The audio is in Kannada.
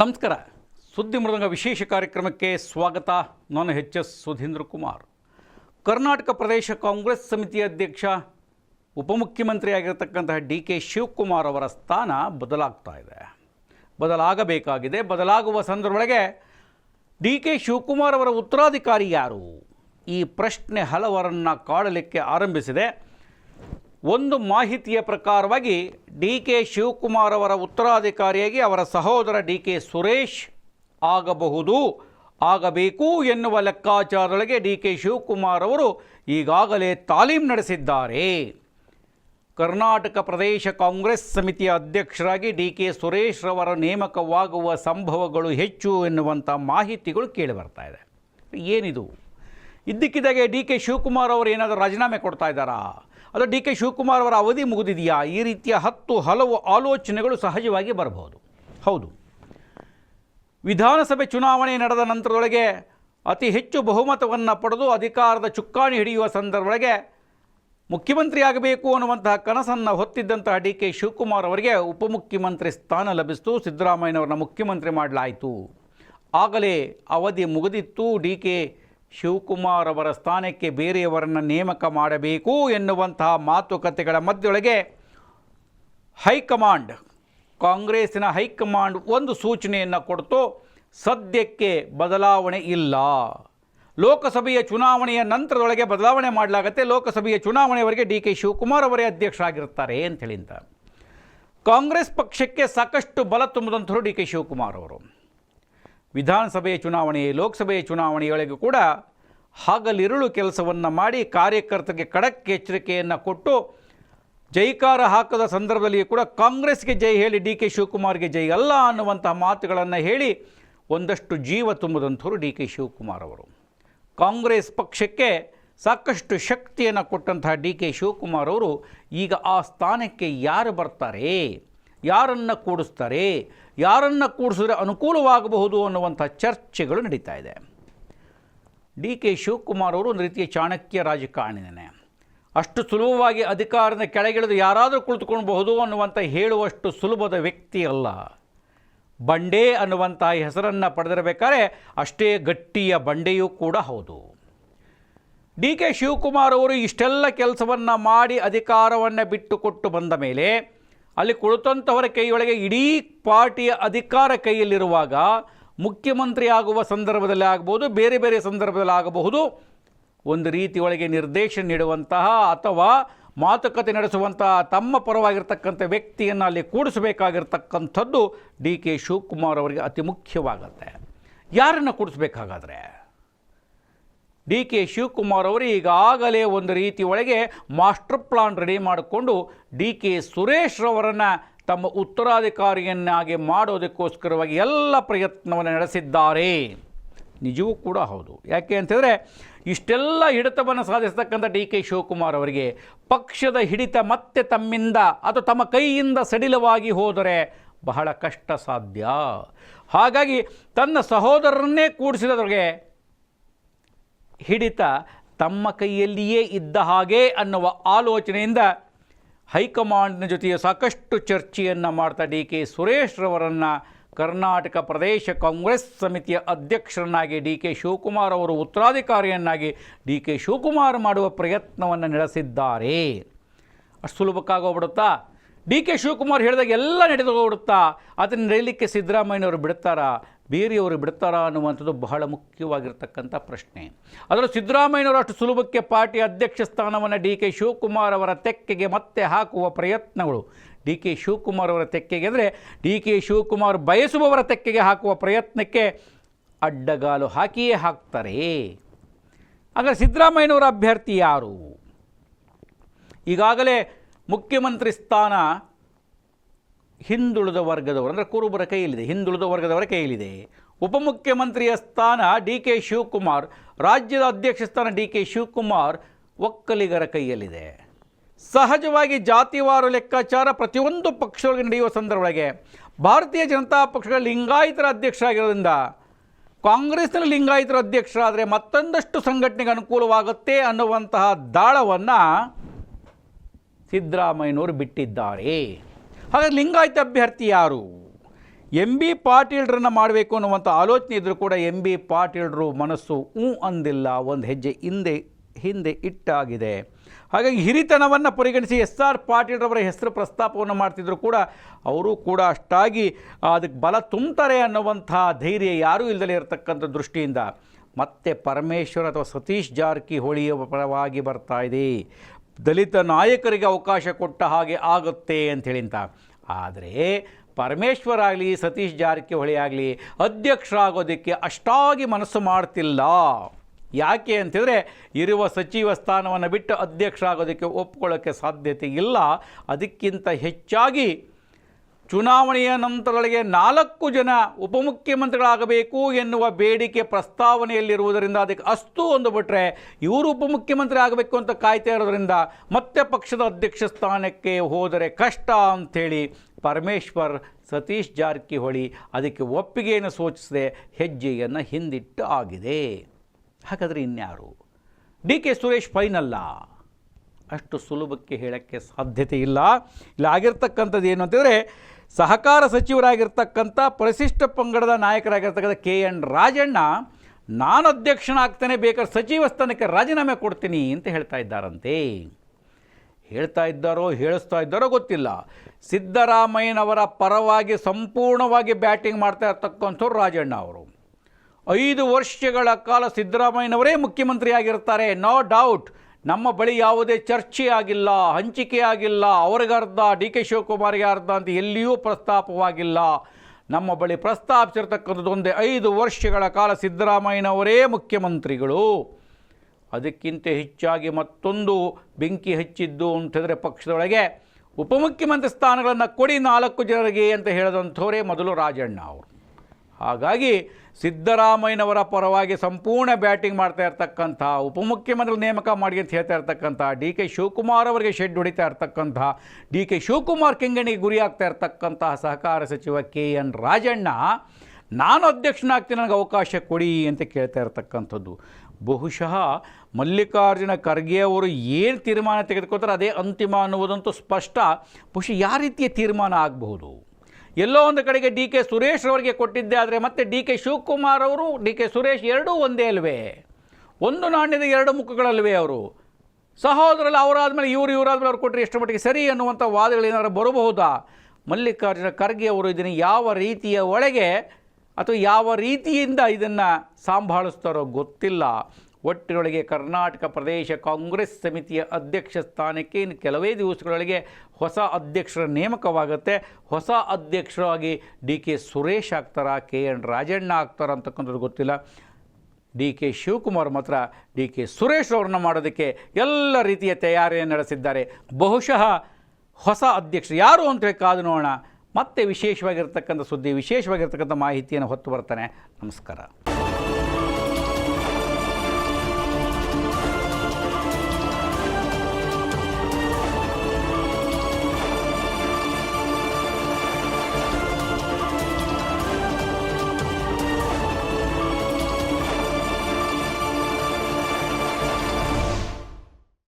ನಮಸ್ಕಾರ. ಸುದ್ದಿ ಮೃದಂಗ ವಿಶೇಷ ಕಾರ್ಯಕ್ರಮಕ್ಕೆ ಸ್ವಾಗತ. ನಾನು ಎಚ್ ಎಸ್ ಸುಧೀಂದ್ರ ಕುಮಾರ್. ಕರ್ನಾಟಕ ಪ್ರದೇಶ ಕಾಂಗ್ರೆಸ್ ಸಮಿತಿ ಅಧ್ಯಕ್ಷ ಉಪಮುಖ್ಯಮಂತ್ರಿ ಆಗಿರತಕ್ಕಂತಹ ಡಿ ಕೆ ಶಿವಕುಮಾರ್ ಅವರ ಸ್ಥಾನ ಬದಲಾಗ್ತಾ ಇದೆ. ಬದಲಾಗಬೇಕಾಗಿದೆ. ಬದಲಾಗುವ ಸಂದರ್ಭದೊಳಗೆ ಡಿ ಕೆ ಶಿವಕುಮಾರ್ ಅವರ ಉತ್ತರಾಧಿಕಾರಿ ಯಾರು? ಈ ಪ್ರಶ್ನೆ ಹಲವರನ್ನು ಕಾಡಲಿಕ್ಕೆ ಆರಂಭಿಸಿದೆ. ಒಂದು ಮಾಹಿತಿಯ ಪ್ರಕಾರವಾಗಿ ಡಿ ಕೆ ಶಿವಕುಮಾರ್ ಅವರ ಉತ್ತರಾಧಿಕಾರಿಯಾಗಿ ಅವರ ಸಹೋದರ ಡಿ ಕೆ ಸುರೇಶ್ ಆಗಬಹುದು, ಆಗಬೇಕು ಎನ್ನುವ ಲೆಕ್ಕಾಚಾರದೊಳಗೆ ಡಿ ಕೆ ಶಿವಕುಮಾರ್ ಅವರು ಈಗಾಗಲೇ ತಾಲೀಮ್ ನಡೆಸಿದ್ದಾರೆ. ಕರ್ನಾಟಕ ಪ್ರದೇಶ ಕಾಂಗ್ರೆಸ್ ಸಮಿತಿಯ ಅಧ್ಯಕ್ಷರಾಗಿ ಡಿ ಕೆ ಸುರೇಶ್ ರವರ ನೇಮಕವಾಗುವ ಸಂಭವಗಳು ಹೆಚ್ಚು ಎನ್ನುವಂಥ ಮಾಹಿತಿಗಳು ಕೇಳಿಬರ್ತಾ ಇದೆ. ಏನಿದು? ಇದ್ದಕ್ಕಿದ್ದಾಗೆ ಡಿ ಕೆ ಶಿವಕುಮಾರ್ ಅವರು ಏನಾದರೂ ರಾಜೀನಾಮೆ ಕೊಡ್ತಾ ಇದ್ದಾರಾ? ಅದು ಡಿ ಕೆ ಶಿವಕುಮಾರ್ ಅವರ ಅವಧಿ ಮುಗಿದಿದೆಯಾ? ಈ ರೀತಿಯ ಹತ್ತು ಹಲವು ಆಲೋಚನೆಗಳು ಸಹಜವಾಗಿ ಬರಬಹುದು. ಹೌದು. ವಿಧಾನಸಭೆ ಚುನಾವಣೆ ನಡೆದ ನಂತರದೊಳಗೆ ಅತಿ ಹೆಚ್ಚು ಬಹುಮತವನ್ನು ಪಡೆದು ಅಧಿಕಾರದ ಚುಕ್ಕಾಣಿ ಹಿಡಿಯುವ ಸಂದರ್ಭದೊಳಗೆ ಮುಖ್ಯಮಂತ್ರಿ ಆಗಬೇಕು ಅನ್ನುವಂತಹ ಕನಸನ್ನು ಹೊತ್ತಿದ್ದಂತಹ ಡಿ ಕೆ ಶಿವಕುಮಾರ್ ಅವರಿಗೆ ಉಪಮುಖ್ಯಮಂತ್ರಿ ಸ್ಥಾನ ಲಭಿಸಿತು. ಸಿದ್ದರಾಮಯ್ಯನವರನ್ನ ಮುಖ್ಯಮಂತ್ರಿ ಮಾಡಲಾಯಿತು. ಆಗಲೇ ಅವಧಿ ಮುಗಿದಿತ್ತು. ಡಿ ಕೆ ಶಿವಕುಮಾರ್ ಅವರ ಸ್ಥಾನಕ್ಕೆ ಬೇರೆಯವರನ್ನು ನೇಮಕ ಮಾಡಬೇಕು ಎನ್ನುವಂತಹ ಮಾತುಕತೆಗಳ ಮಧ್ಯೊಳಗೆ ಹೈಕಮಾಂಡ್, ಕಾಂಗ್ರೆಸ್ಸಿನ ಹೈಕಮಾಂಡ್ ಒಂದು ಸೂಚನೆಯನ್ನು ಕೊಡ್ತು, ಸದ್ಯಕ್ಕೆ ಬದಲಾವಣೆ ಇಲ್ಲ. ಲೋಕಸಭೆಯ ಚುನಾವಣೆಯ ನಂತರದೊಳಗೆ ಬದಲಾವಣೆ ಮಾಡಲಾಗತ್ತೆ, ಲೋಕಸಭೆಯ ಚುನಾವಣೆಯವರೆಗೆ ಡಿ ಕೆ ಶಿವಕುಮಾರ್ ಅವರೇ ಅಧ್ಯಕ್ಷರಾಗಿರ್ತಾರೆ ಅಂತೇಳಿ ಅಂತ ಕಾಂಗ್ರೆಸ್ ಪಕ್ಷಕ್ಕೆ ಸಾಕಷ್ಟು ಬಲ ತುಂಬದಂಥರು ಡಿ ಕೆ ಶಿವಕುಮಾರ್ ಅವರು. ವಿಧಾನಸಭೆಯ ಚುನಾವಣೆ ಲೋಕಸಭೆಯ ಚುನಾವಣೆಯೊಳಗೆ ಕೂಡ ಹಗಲಿರುಳು ಕೆಲಸವನ್ನು ಮಾಡಿ ಕಾರ್ಯಕರ್ತರಿಗೆ ಖಡಕ್ ಎಚ್ಚರಿಕೆಯನ್ನು ಕೊಟ್ಟು ಜೈಕಾರ ಹಾಕದ ಸಂದರ್ಭದಲ್ಲಿ ಕೂಡ ಕಾಂಗ್ರೆಸ್ಗೆ ಜೈ ಹೇಳಿ, ಡಿ ಕೆ ಶಿವಕುಮಾರ್ಗೆ ಜೈ ಅಲ್ಲ ಅನ್ನುವಂತಹ ಮಾತುಗಳನ್ನು ಹೇಳಿ ಒಂದಷ್ಟು ಜೀವ ತುಂಬಿದಂಥವರು ಡಿ ಕೆ ಶಿವಕುಮಾರ್ ಅವರು. ಕಾಂಗ್ರೆಸ್ ಪಕ್ಷಕ್ಕೆ ಸಾಕಷ್ಟು ಶಕ್ತಿಯನ್ನು ಕೊಟ್ಟಂತಹ ಡಿ ಕೆ ಶಿವಕುಮಾರ್ ಅವರು ಈಗ ಆ ಸ್ಥಾನಕ್ಕೆ ಯಾರು ಬರ್ತಾರೆ? ಯಾರನ್ನು ಕೂಡಿಸ್ತಾರೆ, ಯಾರನ್ನು ಕೂಡಿಸಿದ್ರೆ ಅನುಕೂಲವಾಗಬಹುದು ಅನ್ನುವಂಥ ಚರ್ಚೆಗಳು ನಡೀತಾ ಇದೆ. ಡಿ ಕೆ ಶಿವಕುಮಾರ್ ಅವರು ಒಂದು ರೀತಿಯ ಚಾಣಕ್ಯ ರಾಜಕಾರಣಿನೇ. ಅಷ್ಟು ಸುಲಭವಾಗಿ ಅಧಿಕಾರದ ಕೆಳಗಿಳಿದು ಯಾರಾದರೂ ಕುಳಿತುಕೊಳ್ಬಹುದು ಅನ್ನುವಂಥ ಹೇಳುವಷ್ಟು ಸುಲಭದ ವ್ಯಕ್ತಿ ಅಲ್ಲ. ಬಂಡೆ ಅನ್ನುವಂಥ ಹೆಸರನ್ನು ಪಡೆದಿರಬೇಕಾದ್ರೆ ಅಷ್ಟೇ ಗಟ್ಟಿಯ ಬಂಡೆಯೂ ಕೂಡ ಹೌದು. ಡಿ ಕೆ ಶಿವಕುಮಾರ್ ಅವರು ಇಷ್ಟೆಲ್ಲ ಕೆಲಸವನ್ನು ಮಾಡಿ ಅಧಿಕಾರವನ್ನು ಬಿಟ್ಟುಕೊಟ್ಟು ಬಂದ ಮೇಲೆ ಅಲ್ಲಿ ಕುಳಿತಂಥವರ ಕೈಯೊಳಗೆ ಇಡೀ ಪಾರ್ಟಿಯ ಅಧಿಕಾರ ಕೈಯಲ್ಲಿರುವಾಗ ಮುಖ್ಯಮಂತ್ರಿ ಆಗುವ ಸಂದರ್ಭದಲ್ಲಿ ಆಗಬಹುದು ಬೇರೆ ಬೇರೆ ಸಂದರ್ಭದಲ್ಲಿ ಆಗಬಹುದು. ಒಂದು ರೀತಿಯೊಳಗೆ ನಿರ್ದೇಶನ ನೀಡುವಂತಹ ಅಥವಾ ಮಾತುಕತೆ ನಡೆಸುವಂತಹ ತಮ್ಮ ಪರವಾಗಿರ್ತಕ್ಕಂಥ ವ್ಯಕ್ತಿಯನ್ನು ಅಲ್ಲಿ ಕೂಡಿಸಬೇಕಾಗಿರ್ತಕ್ಕಂಥದ್ದು ಡಿ ಕೆ ಶಿವಕುಮಾರ್ ಅವರಿಗೆ ಅತಿ ಮುಖ್ಯವಾಗುತ್ತೆ. ಯಾರನ್ನು ಕೂಡಿಸ್ಬೇಕಾಗಾದ್ರೆ? ಡಿ ಕೆ ಶಿವಕುಮಾರ್ ಅವರು ಈಗಾಗಲೇ ಒಂದು ರೀತಿ ಒಳಗೆ ಮಾಸ್ಟರ್ ಪ್ಲಾನ್ ರೆಡಿ ಮಾಡಿಕೊಂಡು ಡಿ ಕೆ ಸುರೇಶ್ ರವರನ್ನು ತಮ್ಮ ಉತ್ತರಾಧಿಕಾರಿಯನ್ನಾಗಿ ಮಾಡೋದಕ್ಕೋಸ್ಕರವಾಗಿ ಎಲ್ಲ ಪ್ರಯತ್ನವನ್ನು ನಡೆಸಿದ್ದಾರೆ. ನಿಜವೂ ಕೂಡ ಹೌದು. ಯಾಕೆ ಅಂತಂದರೆ ಇಷ್ಟೆಲ್ಲ ಹಿಡಿತವನ್ನು ಸಾಧಿಸತಕ್ಕಂಥ ಡಿ ಕೆ ಶಿವಕುಮಾರ್ ಅವರಿಗೆ ಪಕ್ಷದ ಹಿಡಿತ ಮತ್ತೆ ತಮ್ಮಿಂದ ಅಥವಾ ತಮ್ಮ ಕೈಯಿಂದ ಸಡಿಲವಾಗಿ ಹೋದರೆ ಬಹಳ ಕಷ್ಟ ಸಾಧ್ಯ. ಹಾಗಾಗಿ ತನ್ನ ಸಹೋದರರನ್ನೇ ಕೂಡಿಸಿದವ್ರಿಗೆ ಹಿಡಿತ ತಮ್ಮ ಕೈಯಲ್ಲಿಯೇ ಇದ್ದ ಹಾಗೆ ಅನ್ನುವ ಆಲೋಚನೆಯಿಂದ ಹೈಕಮಾಂಡ್ನ ಜೊತೆಯ ಸಾಕಷ್ಟು ಚರ್ಚೆಯನ್ನು ಮಾಡ್ತಾ ಡಿ ಕೆ ಸುರೇಶ್ ರವರನ್ನು ಕರ್ನಾಟಕ ಪ್ರದೇಶ ಕಾಂಗ್ರೆಸ್ ಸಮಿತಿಯ ಅಧ್ಯಕ್ಷರನ್ನಾಗಿ ಡಿ ಕೆ ಶಿವಕುಮಾರ್ ಅವರು ಉತ್ತರಾಧಿಕಾರಿಯನ್ನಾಗಿ ಡಿ ಕೆ ಶಿವಕುಮಾರ್ ಮಾಡುವ ಪ್ರಯತ್ನವನ್ನು ನಡೆಸಿದ್ದಾರೆ. ಅಷ್ಟು ಸುಲಭಕ್ಕಾಗೋಗ್ಬಿಡುತ್ತಾ ಡಿ ಕೆ ಶಿವಕುಮಾರ್ ಹೇಳಿದಾಗ ಎಲ್ಲ ನಡೆದು ಹೋಗ್ಬಿಡುತ್ತಾ ಅದನ್ನು ನಡೀಲಿಕ್ಕೆ ಸಿದ್ದರಾಮಯ್ಯನವರು ಬಿಡ್ತಾರಾ? ಬೇರೆಯವರು ಬಿಡ್ತಾರಾ ಅನ್ನುವಂಥದ್ದು ಬಹಳ ಮುಖ್ಯವಾಗಿರ್ತಕ್ಕಂಥ ಪ್ರಶ್ನೆ. ಅದರಲ್ಲೂ ಸಿದ್ದರಾಮಯ್ಯನವರು ಅಷ್ಟು ಸುಲಭಕ್ಕೆ ಪಾರ್ಟಿ ಅಧ್ಯಕ್ಷ ಸ್ಥಾನವನ್ನು ಡಿ ಕೆ ಶಿವಕುಮಾರ್ ಅವರ ತೆಕ್ಕೆಗೆ ಮತ್ತೆ ಹಾಕುವ ಪ್ರಯತ್ನಗಳು. ಡಿ ಕೆ ಶಿವಕುಮಾರ್ ಅವರ ತೆಕ್ಕೆಗೆ ಅಂದರೆ ಡಿ ಕೆ ಶಿವಕುಮಾರ್ ಬಯಸುವವರ ತೆಕ್ಕೆಗೆ ಹಾಕುವ ಪ್ರಯತ್ನಕ್ಕೆ ಅಡ್ಡಗಾಲು ಹಾಕಿಯೇ ಹಾಕ್ತಾರೆ. ಹಾಗಾದರೆ ಸಿದ್ದರಾಮಯ್ಯನವರ ಅಭ್ಯರ್ಥಿ ಯಾರು? ಈಗಾಗಲೇ ಮುಖ್ಯಮಂತ್ರಿ ಸ್ಥಾನ ಹಿಂದುಳಿದ ವರ್ಗದವರು, ಅಂದರೆ ಕುರುಬರ ಕೈಯಲ್ಲಿದೆ, ಹಿಂದುಳಿದ ವರ್ಗದವರ ಕೈಯಲ್ಲಿದೆ. ಉಪಮುಖ್ಯಮಂತ್ರಿಯ ಸ್ಥಾನ ಡಿ ಕೆ ಶಿವಕುಮಾರ್, ರಾಜ್ಯದ ಅಧ್ಯಕ್ಷ ಸ್ಥಾನ ಡಿ ಕೆ ಶಿವಕುಮಾರ್ ಒಕ್ಕಲಿಗರ ಕೈಯಲ್ಲಿದೆ. ಸಹಜವಾಗಿ ಜಾತಿವಾರು ಲೆಕ್ಕಾಚಾರ ಪ್ರತಿಯೊಂದು ಪಕ್ಷಗಳಿಗೆ ನಡೆಯುವ ಸಂದರ್ಭದೊಳಗೆ ಭಾರತೀಯ ಜನತಾ ಪಕ್ಷಗಳ ಲಿಂಗಾಯತರ ಅಧ್ಯಕ್ಷರಾಗಿರೋದ್ರಿಂದ ಕಾಂಗ್ರೆಸ್ನ ಲಿಂಗಾಯಿತರ ಅಧ್ಯಕ್ಷರಾದರೆ ಮತ್ತೊಂದಷ್ಟು ಸಂಘಟನೆಗೆ ಅನುಕೂಲವಾಗುತ್ತೆ ಅನ್ನುವಂತಹ ದಾಳವನ್ನು ಸಿದ್ದರಾಮಯ್ಯನವರು ಬಿಟ್ಟಿದ್ದಾರೆ. ಹಾಗಾದ್ರೆ ಲಿಂಗಾಯತ ಅಭ್ಯರ್ಥಿ ಯಾರು? ಎಂ ಬಿ ಪಾಟೀಲ್ರನ್ನ ಮಾಡಬೇಕು ಅನ್ನುವಂಥ ಆಲೋಚನೆ ಇದ್ದರೂ ಕೂಡ ಎಂ ಬಿ ಪಾಟೀಲ್ರು ಮನಸ್ಸು ಹ್ಞೂ ಅಂದಿಲ್ಲ, ಒಂದು ಹೆಜ್ಜೆ ಹಿಂದೆ ಹಿಂದೆ ಇಟ್ಟಾಗಿದೆ. ಹಾಗಾಗಿ ಹಿರಿತನವನ್ನು ಪರಿಗಣಿಸಿ ಎಸ್ ಆರ್ ಪಾಟೀಲ್ರವರ ಹೆಸರು ಪ್ರಸ್ತಾಪವನ್ನು ಮಾಡ್ತಿದ್ರು ಕೂಡ ಅವರು ಕೂಡ ಅಷ್ಟಾಗಿ ಅದಕ್ಕೆ ಬಲ ತುಂಬ್ತಾರೆ ಅನ್ನುವಂಥ ಧೈರ್ಯ ಯಾರೂ ಇಲ್ಲದಲೇ ಇರತಕ್ಕಂಥ ದೃಷ್ಟಿಯಿಂದ ಮತ್ತೆ ಪರಮೇಶ್ವರ್ ಅಥವಾ ಸತೀಶ್ ಜಾರಕಿಹೊಳಿಯ ಪರವಾಗಿ ಬರ್ತಾ ಇದೆ. ದಲಿತ ನಾಯಕರಿಗೆ ಅವಕಾಶ ಕೊಟ್ಟ ಹಾಗೆ ಆಗುತ್ತೆ ಅಂಥೇಳಿ ಅಂತ ಆದರೆ ಪರಮೇಶ್ವರ್ ಆಗಲಿ, ಸತೀಶ್ ಜಾರಕಿಹೊಳಿ ಆಗಲಿ ಅಧ್ಯಕ್ಷರಾಗೋದಕ್ಕೆ ಅಷ್ಟಾಗಿ ಮನಸ್ಸು ಮಾಡ್ತಿಲ್ಲ. ಯಾಕೆ ಅಂತಿದ್ರೆ ಇರುವ ಸಚಿವ ಸ್ಥಾನವನ್ನು ಬಿಟ್ಟು ಅಧ್ಯಕ್ಷರಾಗೋದಕ್ಕೆ ಒಪ್ಕೊಳ್ಳೋಕ್ಕೆ ಸಾಧ್ಯತೆ ಇಲ್ಲ. ಅದಕ್ಕಿಂತ ಹೆಚ್ಚಾಗಿ ಚುನಾವಣೆಯ ನಂತರಗಳಿಗೆ ನಾಲ್ಕು ಜನ ಉಪಮುಖ್ಯಮಂತ್ರಿಗಳಾಗಬೇಕು ಎನ್ನುವ ಬೇಡಿಕೆ ಪ್ರಸ್ತಾವನೆಯಲ್ಲಿರುವುದರಿಂದ ಅದಕ್ಕೆ ಅಸ್ತು ಒಂದು ಬಿಟ್ಟರೆ ಇವರು ಉಪಮುಖ್ಯಮಂತ್ರಿ ಆಗಬೇಕು ಅಂತ ಕಾಯ್ತಾ ಇರೋದರಿಂದ ಮತ್ತೆ ಪಕ್ಷದ ಅಧ್ಯಕ್ಷ ಸ್ಥಾನಕ್ಕೆ ಹೋದರೆ ಕಷ್ಟ ಅಂಥೇಳಿ ಪರಮೇಶ್ವರ್ ಸತೀಶ್ ಜಾರಕಿಹೊಳಿ ಅದಕ್ಕೆ ಒಪ್ಪಿಗೆಯನ್ನು ಸೂಚಿಸದೆ. ಹೆಜ್ಜೆಯನ್ನು ಹಿಂದಿಟ್ಟು ಆಗಿದೆ. ಹಾಗಾದರೆ ಇನ್ಯಾರು? ಡಿ ಕೆ ಸುರೇಶ್ ಫೈನಲ್ಲ. ಅಷ್ಟು ಸುಲಭಕ್ಕೆ ಹೇಳೋಕ್ಕೆ ಸಾಧ್ಯತೆ ಇಲ್ಲ. ಇಲ್ಲಿ, ಆಗಿರ್ತಕ್ಕಂಥದ್ದು ಏನು ಅಂತಂದರೆ ಸಹಕಾರ ಸಚಿವರಾಗಿರ್ತಕ್ಕಂಥ ಪರಿಶಿಷ್ಟ ಪಂಗಡದ ನಾಯಕರಾಗಿರ್ತಕ್ಕಂಥ ಕೆ ಎನ್ ರಾಜಣ್ಣ, ನಾನು ಅಧ್ಯಕ್ಷನಾಗ್ತೇನೆ, ಬೇಕಾದ್ರೆ ಸಚಿವ ಸ್ಥಾನಕ್ಕೆ ರಾಜೀನಾಮೆ ಕೊಡ್ತೀನಿ ಅಂತ ಹೇಳ್ತಾ ಇದ್ದಾರಂತೆ. ಹೇಳ್ತಾ ಇದ್ದಾರೋ, ಹೇಳಿಸ್ತಾ ಇದ್ದಾರೋ ಗೊತ್ತಿಲ್ಲ. ಸಿದ್ದರಾಮಯ್ಯನವರ ಪರವಾಗಿ ಸಂಪೂರ್ಣವಾಗಿ ಬ್ಯಾಟಿಂಗ್ ಮಾಡ್ತಾ ಇರ್ತಕ್ಕಂಥವ್ರು ರಾಜಣ್ಣ ಅವರು. ಐದು ವರ್ಷಗಳ ಕಾಲ ಸಿದ್ದರಾಮಯ್ಯನವರೇ ಮುಖ್ಯಮಂತ್ರಿಯಾಗಿರ್ತಾರೆ, ನೋ ಡೌಟ್. ನಮ್ಮ ಬಳಿ ಯಾವುದೇ ಚರ್ಚೆ ಆಗಿಲ್ಲ, ಹಂಚಿಕೆ ಆಗಿಲ್ಲ ಅವ್ರಿಗರ್ಧ ಡಿ ಕೆ ಶಿವಕುಮಾರ್ಗೆ ಅರ್ಧ ಅಂತ ಎಲ್ಲಿಯೂ ಪ್ರಸ್ತಾಪವಾಗಿಲ್ಲ. ನಮ್ಮ ಬಳಿ ಪ್ರಸ್ತಾಪಿಸಿರ್ತಕ್ಕಂಥದ್ದು ಒಂದೇ ಐದು ವರ್ಷಗಳ ಕಾಲ ಸಿದ್ದರಾಮಯ್ಯನವರೇ ಮುಖ್ಯಮಂತ್ರಿಗಳು. ಅದಕ್ಕಿಂತ ಹೆಚ್ಚಾಗಿ ಮತ್ತೊಂದು ಬೆಂಕಿ ಹಚ್ಚಿದ್ದು ಅಂತಂದರೆ ಪಕ್ಷದೊಳಗೆ ಉಪಮುಖ್ಯಮಂತ್ರಿ ಸ್ಥಾನಗಳನ್ನು ಕೊಡಿ ನಾಲ್ಕು ಜನರಿಗೆ ಅಂತ ಹೇಳಿದಂಥವರೇ ಮೊದಲು ರಾಜಣ್ಣ ಅವರು. ಹಾಗಾಗಿ ಸಿದ್ದರಾಮಯ್ಯನವರ ಪರವಾಗಿ ಸಂಪೂರ್ಣ ಬ್ಯಾಟಿಂಗ್ ಮಾಡ್ತಾ ಇರ್ತಕ್ಕಂಥ ಉಪಮುಖ್ಯಮಂತ್ರಿ ನೇಮಕ ಮಾಡಿ ಅಂತ ಹೇಳ್ತಾ ಇರ್ತಕ್ಕಂಥ ಡಿ ಕೆ ಶಿವಕುಮಾರ್ ಅವರಿಗೆ ಶೆಡ್ ಹೊಡಿತಾ ಇರ್ತಕ್ಕಂಥ ಡಿ ಕೆ ಶಿವಕುಮಾರ್ ಕೆಂಗಣಿಗೆ ಗುರಿಯಾಗ್ತಾ ಇರ್ತಕ್ಕಂತಹ ಸಹಕಾರ ಸಚಿವ ಕೆ ಎನ್ ರಾಜಣ್ಣ, ನಾನು ಅಧ್ಯಕ್ಷನಾಗ್ತೀನಿ, ನನಗೆ ಅವಕಾಶ ಕೊಡಿ ಅಂತ ಕೇಳ್ತಾ ಇರ್ತಕ್ಕಂಥದ್ದು. ಬಹುಶಃ ಮಲ್ಲಿಕಾರ್ಜುನ ಖರ್ಗೆ ಅವರು ಏನು ತೀರ್ಮಾನ ತೆಗೆದುಕೊಳ್ತಾರೆ ಅದೇ ಅಂತಿಮ ಅನ್ನುವುದಂತೂ ಸ್ಪಷ್ಟ. ಬಹುಶಃ ಯಾವ ರೀತಿಯ ತೀರ್ಮಾನ ಆಗಬಹುದು? ಎಲ್ಲೋ ಒಂದು ಕಡೆಗೆ ಡಿ ಕೆ ಸುರೇಶ್ ಅವರಿಗೆ ಕೊಟ್ಟಿದ್ದೆ, ಆದರೆ ಮತ್ತೆ ಡಿ ಕೆ ಶಿವಕುಮಾರ್ ಅವರು, ಡಿ ಕೆ ಸುರೇಶ್ ಎರಡೂ ಒಂದೇ ಅಲ್ವೇ? ಒಂದು ನಾಣ್ಯದ ಎರಡು ಮುಖಗಳಲ್ವೇ ಅವರು? ಸಹೋದರಲ್ಲಿ ಅವರಾದ್ಮೇಲೆ ಇವರು ಇವರಾದ್ಮೇಲೆ ಅವ್ರು ಕೊಟ್ಟರೆ ಎಷ್ಟು ಮಟ್ಟಿಗೆ ಸರಿ ಅನ್ನುವಂಥ ವಾದಗಳು ಏನಾದ್ರು ಬರಬಹುದಾ? ಮಲ್ಲಿಕಾರ್ಜುನ ಖರ್ಗೆ ಅವರು ಇದನ್ನು ಯಾವ ರೀತಿಯ ಒಳಗೆ ಅಥವಾ ಯಾವ ರೀತಿಯಿಂದ ಇದನ್ನು ಸಂಭಾಳಿಸ್ತಾರೋ ಗೊತ್ತಿಲ್ಲ. ಒಟ್ಟಿನೊಳಗೆ ಕರ್ನಾಟಕ ಪ್ರದೇಶ ಕಾಂಗ್ರೆಸ್ ಸಮಿತಿಯ ಅಧ್ಯಕ್ಷ ಸ್ಥಾನಕ್ಕೆ ಇನ್ನು ಕೆಲವೇ ದಿವಸಗಳೊಳಗೆ ಹೊಸ ಅಧ್ಯಕ್ಷರ ನೇಮಕವಾಗುತ್ತೆ. ಹೊಸ ಅಧ್ಯಕ್ಷರಾಗಿ ಡಿ ಕೆ ಸುರೇಶ್ ಆಗ್ತಾರಾ ಕೆ ಎನ್ ರಾಜಣ್ಣ ಆಗ್ತಾರ ಅಂತಕ್ಕಂಥದ್ದು ಗೊತ್ತಿಲ್ಲ. ಡಿ ಕೆ ಶಿವಕುಮಾರ್ ಮಾತ್ರ ಡಿ ಕೆ ಸುರೇಶ್ ಅವ್ರನ್ನ ಮಾಡೋದಕ್ಕೆ ಎಲ್ಲ ರೀತಿಯ ತಯಾರಿಯನ್ನು ನಡೆಸಿದ್ದಾರೆ. ಬಹುಶಃ ಹೊಸ ಅಧ್ಯಕ್ಷರು ಯಾರು ಅಂತೇಳಿ ಕಾದು ನೋಡೋಣ. ಮತ್ತೆ ವಿಶೇಷವಾಗಿರ್ತಕ್ಕಂಥ ಸುದ್ದಿ, ವಿಶೇಷವಾಗಿರ್ತಕ್ಕಂಥ ಮಾಹಿತಿಯನ್ನು ಹೊತ್ತು ಬರ್ತಾನೆ. ನಮಸ್ಕಾರ.